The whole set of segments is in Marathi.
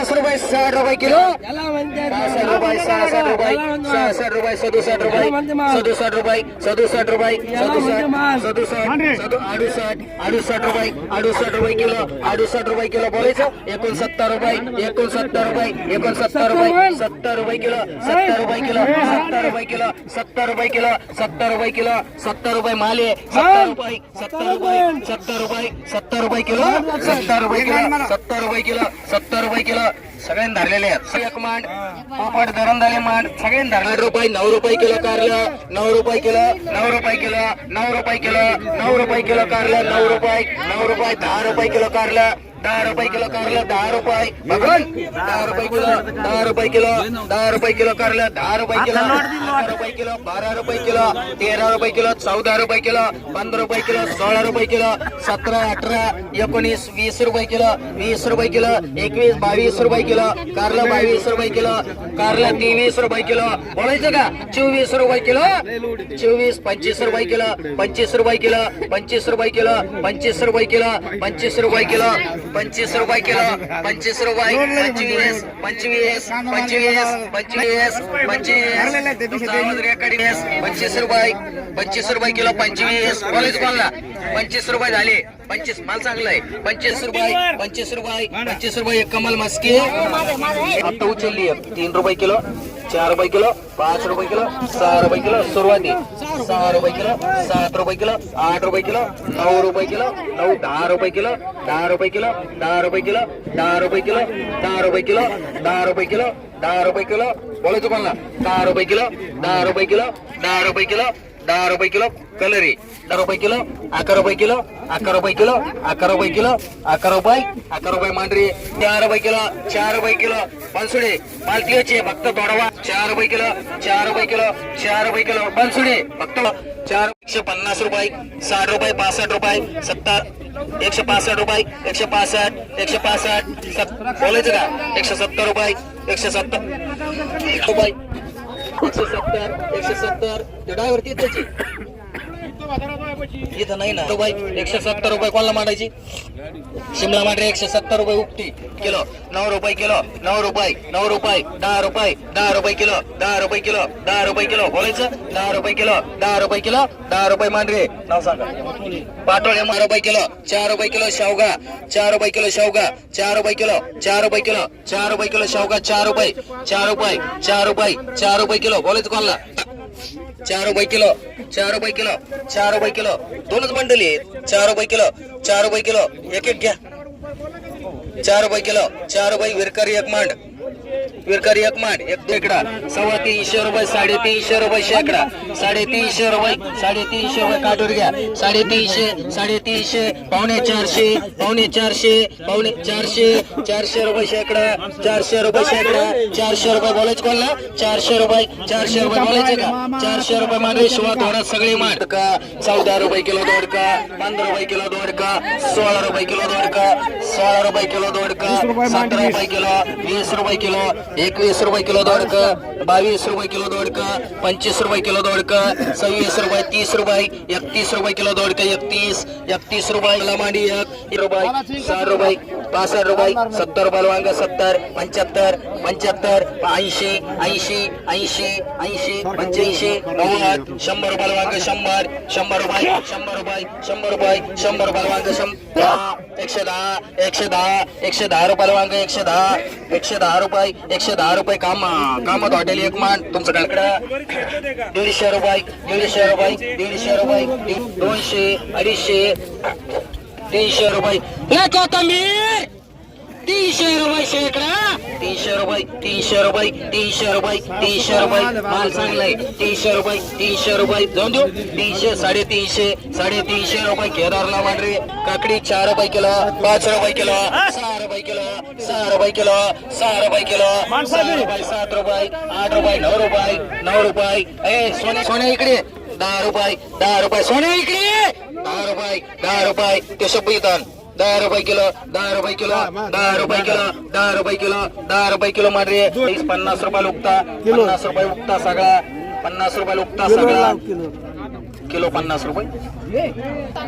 पन्नास रुपये साठ रुपये किलो रुपये सहासष्ट रुपये सहासष्ट रुपये सदुसष्ट रुपये सदुसष्ट रुपये सदुसष्ट रुपये सदुसष्ट सदुसष्ट सदु अडुसष्ट अडुसष्ट रुपये अडुसष्ट रुपये किलो अडुसष्ट रुपये किलो बोलायचं एकोणसत्तर रुपये एकोणसत्तर रुपये एकोणसत्तर रुपये सत्तर रुपये किलो सत्तर रुपये किलो सत्तर रुपये किलो सत्तर रुपये किलो सत्तर रुपये किलो सत्तर रुपये माले सत्तर रुपये सत्तर रुपये सत्तर रुपये सत्तर रुपये किलो सत्तर रुपये किलो सत्तर रुपये किलो सत्तर रुपये किलो सगळ्यांनी धरलेले आहेत. एक मांड. पोपट धरण झाले मांड. सगळ्यांनी धरले रुपये नऊ रुपये किलो कारलं नऊ रुपये किलो. नऊ रुपये किलो नऊ रुपये किलो नऊ रुपये किलो कारलं नऊ रुपये नऊ रुपये दहा रुपये किलो कारलं. दहा रुपये किलो कारलं दहा रुपये दहा रुपये किलो दहा रुपये किलो दहा रुपये किलो कारलं दहा रुपये किलो अकरा रुपये किलो बारा रुपये किलो तेरा रुपये किलो चौदा रुपये किलो पंधरा रुपये किलो सोळा रुपये किलो सतरा अठरा एकोणीस वीस रुपये किलो वीस रुपये किलो एकवीस बावीस रुपये किलो कारलं बावीस रुपये किलो कारलं तेवीस रुपये किलो बोलायचं का चोवीस रुपये किलो चोवीस पंचवीस रुपये किलो पंचवीस रुपये किलो पंचवीस रुपये किलो पंचवीस रुपये किलो पंचवीस रुपये किलो पंचवीस रुपये किलो पंचवीस रुपये पंचवीस पंचवीस पंचवीस पंचवीस पंचवीस. पंचवीस रुपये पंचवीस रुपये किलो पंचवीस. कॉलेज कोणला? पंचवीस रुपये झाले. पंचवीस माल चांगला आहे पंचवीस रुपये पंचवीस रुपये पंचवीस रुपये एक कमल मस्की. आता उचलली तीन रुपये किलो. चार रुपये किलो पाच रुपये किलो सहा रुपये किलो सुरुवाती सहा रुपये किलो सात रुपये किलो आठ रुपये किलो नऊ रुपये किलो नऊ दहा रुपये किलो दहा रुपये किलो दहा रुपये किलो दहा रुपये किलो दहा रुपये किलो दहा रुपये किलो दहा रुपये किलो बोलायचं कोणाला दहा रुपये किलो दहा रुपये किलो दहा रुपये किलो दहा रुपये किलो कलरी दहा रुपये किलो अकरा रुपये किलो अकरा रुपये किलो अकरा रुपये किलो अकरा रुपये अकरा रुपये मांडरी चार रुपये किलो चार रुपये किलो बनसुडे पालतीचे फक्त तोडवा. चार रुपये किलो चार रुपये किलो चार रुपये किलो. बनसुडे फक्त चार एकशे पन्नास रुपये साठ रुपये पासष्ट रुपये सत्तर एकशे पासष्ट रुपये एकशे पासष्ट एकशे पासष्ट सत बोलायचं का? एकशे सत्तर रुपये एकशे सत्तर रुपये एकशे सत्तर एकशे सत्तर. ते त्याची? इथं नाही ना रुपये एकशे सत्तर रुपये कोणाला मांडायची शिमला मांडरे एकशे सत्तर रुपये उपटी किलो नऊ रुपये किलो नऊ रुपये नऊ रुपये दहा रुपये दहा रुपये किलो दहा रुपये किलो दहा रुपये किलो बोलायचं दहा रुपये किलो दहा रुपये किलो दहा रुपये मांडरे नाव सांगा पाटोळे बारा रुपये किलो चार रुपये किलो शेवगा चार रुपये किलो शेवगा चार रुपये किलो चार रुपये किलो चार रुपये किलो शेवगा चार रुपये चार रुपये चार रुपये चार रुपये किलो बोलायचं कोणाला चार रुपये किलो चार रुपये किलो चार रुपये किलो. दोनच बंडल आहेत. चार रुपये किलो चार रुपये किलो. एक एक घ्या. चार रुपये किलो चार रुपये. विरकरी एक मांड. विरकर एक माठ एक तेकडा सव्वा तीनशे रुपये साडेतीनशे रुपये शेकडा. साडेतीनशे रुपये साडेतीनशे रुपये काढून घ्या. साडेतीनशे साडेतीनशे पावणे चारशे पावणे चारशे पावणे चारशे चारशे रुपये शेकडा चारशे रुपये शेकडा चारशे रुपये बोलायचं कोणला? चारशे रुपये चारशे रुपये बोलायचे का? चारशे रुपये मागे शिवा थोडा सगळे माठ. का चौदा रुपये किलो दोडका पंधरा रुपये किलो दोडका सोळा रुपये किलो दोडका सोळा रुपये किलो दोडका सतरा रुपये किलो वीस रुपये किलो एकवीस रुपये किलो दोडक बावीस रुपये किलो दोडक पंचवीस रुपये किलो दोडक सव्वीस रुपये तीस रुपये एकतीस रुपये किलो दोडक एकतीस एकतीस रुपये मांडी एक रुपये साठ रुपये. पासष्ट रुपये सत्तर रुपये सत्तर पंच्याहत्तर पंच्याहत्तर ऐंशी ऐंशी ऐंशी ऐंशी पंच्याऐंशी नव्वद शंभर रुपये शंभर शंभर रुपये शंभर रुपये शंभर रुपये शंभर रुपये वांग शंभर एकशे दहा एकशे दहा एकशे दहा रुपये वांग एकशे दहा एकशे दहा रुपये एकशे दहा रुपये काम कामत हॉटेल एक मान तुमचं कालकडं दीडशे रुपये दीडशे रुपये दीडशे रुपये दोनशे अडीचशे. तीनशे रुपये. कोथंबीर! तीनशे रुपये शेकडा. तीनशे रुपये तीनशे रुपये तीनशे रुपये तीनशे रुपये. माल चांगलाय तीनशे रुपये तीनशे रुपये. जाऊन देऊ. तीनशे साडेतीनशे साडेतीनशे रुपये. केदारला मांडरे. काकडी चार रुपये किलो. पाच रुपये किलो. सहा रुपये किलो. सहा रुपये किलो. सहा रुपये किलो. सहा रुपये सात रुपये आठ रुपये नऊ रुपये नऊ रुपये. ए सोने सोने इकडे. दहा रुपये दहा रुपये. सोने इकडे. दहा रुपये दहा रुपये. ते शब्द येतात. दहा रुपये किलो दहा रुपये किलो दहा रुपये किलो दहा रुपये किलो दहा रुपये किलो मारे. पन्नास रुपये उगता. पन्नास रुपये उगता सगळा. पन्नास रुपये उगता सगळा. किलो पन्नास रुपये.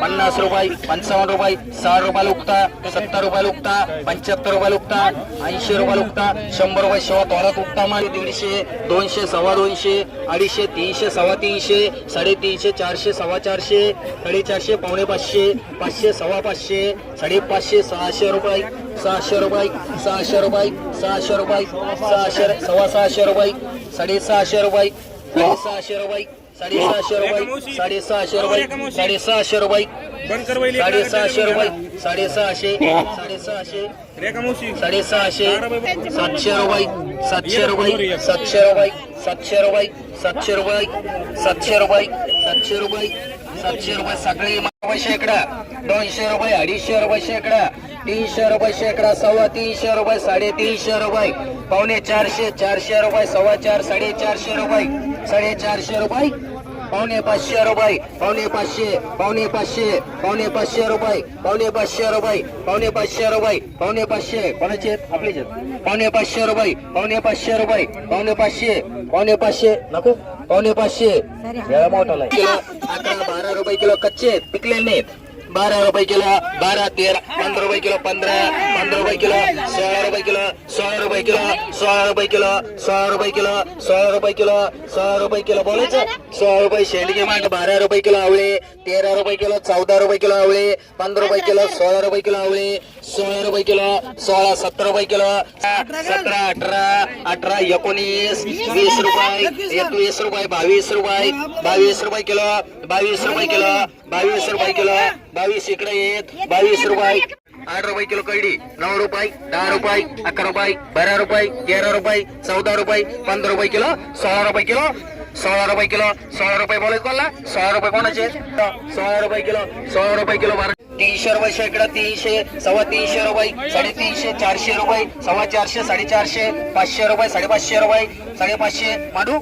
पन्नास रुपये पंचावन्न रुपये साठ रुपये लुकता सत्तर रुपये लुकता पंच्याहत्तर रुपये लुकता ऐंशी रुपये लुकता शंभर रुपये शेवा तोरात उगता माल दीडशे दोनशे सव्वा दोनशे अडीचशे तीनशे सव्वा तीनशे साडेतीनशे चारशे सव्वा चारशे साडेचारशे पावणे पाचशे पाचशे सव्वा पाचशे साडेपाचशे सहाशे रुपये सहाशे रुपये सहाशे रुपये सहाशे रुपये सहाशे सव्वा सहाशे रुपये साडेसहाशे रुपये साडेसहाशे रुपये. साडेसहाशे रुपये साडेसहाशे रुपये साडेसहाशे रुपये. साडेसहाशे रुपये. साडेसहाशे साडेसहाशे. साडेसहाशे सातशे रुपये सातशे रुपये सातशे रुपये सातशे रुपये सातशे रुपये सातशे रुपये सातशे रुपये सातशे रुपये सगळे रुपये शेकडा दोनशे रुपये अडीचशे रुपये शेकडा. तीनशे रुपये शेकडा सव्वा तीनशे रुपये साडेतीनशे रुपये. पावणे चारशे चारशे रुपये सव्वा चार साडेचारशे रुपये साडेचारशे रुपये. पावणे पाचशे रुपये पावणे पाचशे पावणे पाचशे पावणे पाचशे रुपये पावणे पाचशे रुपये पावणे पाचशे रुपये पावणे पाचशे कोणाचे आहेत? आपलेच आहेत. पावणे पाचशे रुपये पावणे पाचशे रुपये पावणे पाचशे पावणे पाचशे नको पावणे पाचशे. किलो अकरा बारा रुपये किलो कच्चे पिकलेले नाहीत बारा रुपये किलो बारा तेरा पंधरा रुपये किलो पंधरा पंधरा रुपये किलो सोळा रुपये किलो सोळा रुपये किलो सोळा रुपये किलो सोळा रुपये किलो सोळा रुपये किलो सोळा रुपये किलो बोलायचं सोळा रुपये शेंडगे माठ बारा रुपये किलो आवळे तेरा रुपये किलो चौदा रुपये किलो आवळे पंधरा रुपये किलो सोळा रुपये किलो आवळे सोळा रुपये किलो सोळा सतरा रुपये किलो सतरा अठरा अठरा एकोणीस वीस रुपये एकवीस रुपये बावीस रुपये बावीस रुपये किलो बावीस रुपये किलो बावीस रुपये. किलो बावीस इकडे येत बावीस रुपये. आठ रुपये किलो कळडी नऊ रुपये दहा रुपये अकरा रुपये बारा रुपये तेरा रुपये चौदा रुपये पंधरा रुपये किलो सोळा रुपये किलो सोळा रुपये किलो सोळा रुपये बोलायचं कोणला? सोळा रुपये कोणाचे? सोळा रुपये किलो सोळा रुपये किलो बारा तीनशे रुपये शेकडा तीनशे सव्वा तीनशे रुपये साडेतीनशे चारशे रुपये सव्वा चारशे साडेचारशे पाचशे रुपये साडेपाचशे रुपये साडेपाचशे. मांडू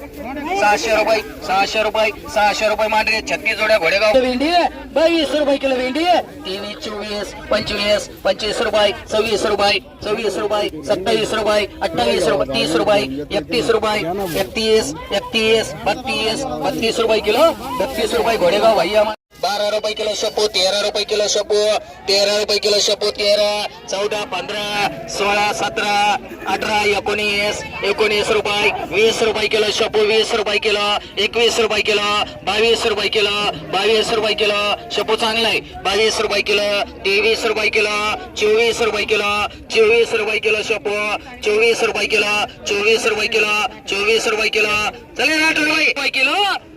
सहाशे रुपये सहाशे रुपये सहाशे रुपये मांडले छत्तीस जोड्या घोडेगाव. भेंडी बावीस रुपये किलो भेंडी तीन चोवीस पंचवीस पंचवीस रुपये सव्वीस रुपये सव्वीस रुपये सत्तावीस रुपये अठ्ठावीस रुपये तीस रुपये एकतीस रुपये एकतीस एकतीस बत्तीस बत्तीस रुपये किलो बत्तीस रुपये घोडेगाव भैया बारा रुपये किलो शपू तेरा रुपये किलो शपू तेरा रुपये किलो शपू तेरा चौदा पंधरा सोळा सतरा अठरा एकोणीस एकोणीस रुपये वीस रुपये किलो शपू वीस रुपये किलो एकवीस रुपये किलो बावीस रुपये किलो बावीस रुपये किलो शपू चांगला आहे बावीस रुपये किलो तेवीस रुपये किलो चोवीस रुपये किलो चोवीस रुपये किलो शपू चोवीस रुपये किलो चोवीस रुपये किलो चोवीस रुपये किलो चले आठ रुपये किलो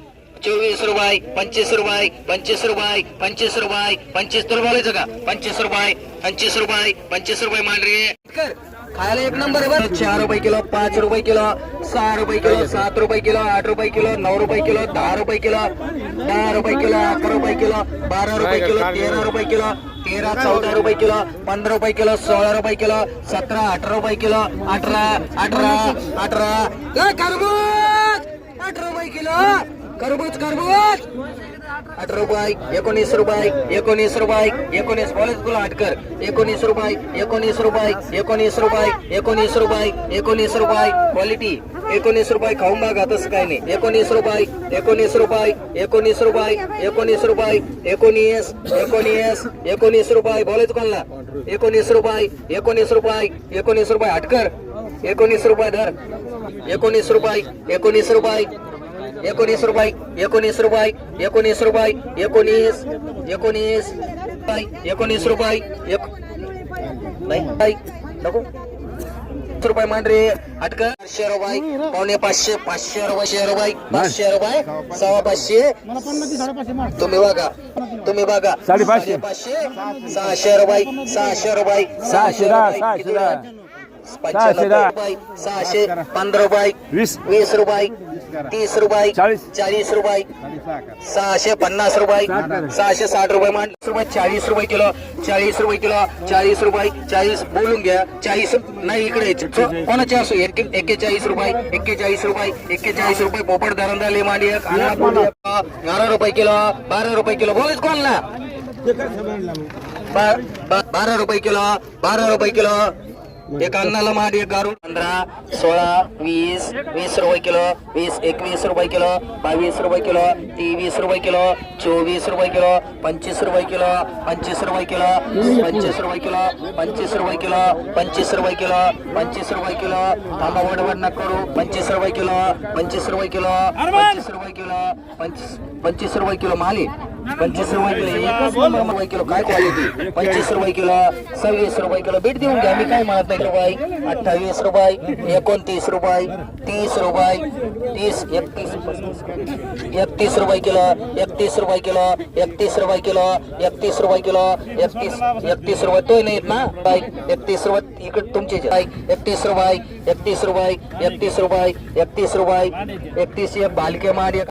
चोवीस रुपये पंचवीस रुपये पंचवीस रुपये पंचवीस रुपये पंचवीस तुला बोलायचं का पंचवीस रुपये पंचवीस रुपये पंचवीस रुपये मांडरी खायला एक नंबर आहे चार रुपये किलो पाच रुपये किलो सहा रुपये किलो सात रुपये किलो आठ रुपये किलो नऊ रुपये किलो दहा रुपये किलो दहा रुपये किलो अकरा रुपये किलो बारा रुपये किलो तेरा रुपये किलो तेरा चौदा रुपये किलो पंधरा रुपये किलो सोळा रुपये किलो सतरा अठरा रुपये किलो अठरा अठरा अठरा अठरा रुपये किलो करबूज करबूज अठरा रुपये एकोणीस रुपये एकोणीस रुपये एकोणीस बोलायच तुला अटकर एकोणीस रुपये एकोणीस रुपये एकोणीस रुपये एकोणीस रुपये एकोणीस रुपये क्वालिटी एकोणीस रुपये खाऊन बघा तसं काही नाही एकोणीस रुपये एकोणीस रुपये एकोणीस रुपये एकोणीस रुपये एकोणीस एकोणीस एकोणीस रुपये बोलायचं कोणला एकोणीस रुपये एकोणीस रुपये एकोणीस रुपये अटकर एकोणीस रुपये धर एकोणीस रुपये एकोणीस रुपये एकोणीस रुपये एकोणीस रुपये एकोणीस रुपये एकोणीस एकोणीस एकोणीस रुपये एक नाही नाही, नको. पाचशे रुपये मांडरे अटक पाचशे रुपये पावणे पाचशे पाचशे रुपये रुपये पाचशे रुपये सव्वा पाचशे. तुम्ही बघा तुम्ही बघा. साडेपाचशे. पाचशे सहाशे रुपये सहाशे रुपये सहाशे. सहाशे सहाशे पंधरा रुपये वीस. वीस रुपये तीस रुपये चाळीस. रुपये सहाशे पन्नास रुपये सहाशे साठ रुपये मांड रुपये चाळीस रुपये किलो चाळीस रुपये किलो चाळीस रुपये चाळीस बोलून घ्या. चाळीस नाही इकडे कोणाचे असो एक्के- एक्केचाळीस रुपये एक्केचाळीस रुपये एक्केचाळीस रुपये पोपट एक, अन्नापूर्णी एक, बारा रुपये किलो बारा रुपये किलो बोलायच कोणला? बा- बा- बारा रुपये किलो बारा रुपये किलो एक अन्नाला माड एक गारू पंधरा सोळा वीस वीस रुपये किलो वीस एकवीस रुपये किलो बावीस रुपये किलो तेवीस रुपये किलो चोवीस रुपये किलो पंचवीस रुपये किलो पंचवीस रुपये किलो पंचवीस रुपये किलो पंचवीस रुपये किलो पंचवीस रुपये किलो पंचवीस रुपये किलो थांबा वडवड न करू पंचवीस रुपये किलो पंचवीस रुपये किलो पंचवीस रुपये किलो पंचवीस पंचवीस रुपये किलो माली पंचवीस रुपये किलो एकच नंबर रुपये किलो. काय क्वालिटी पंचवीस रुपये किलो सव्वीस रुपये किलो. बीट देऊन घ्या. मी काय म्हणत नाही रुपये. अठ्ठावीस रुपये एकोणतीस रुपये तीस रुपये तीस एकतीस एकतीस रुपये किलो एकतीस रुपये किलो एकतीस रुपये किलो एकतीस रुपये किलो एकतीस एकतीस रुपये. तो नाही ना? बाई एकतीस रुपये. इकडे तुमचे एकतीस रुपये एकतीस रुपये एकतीस रुपये एकतीस रुपये एकतीस एक बालके मार एक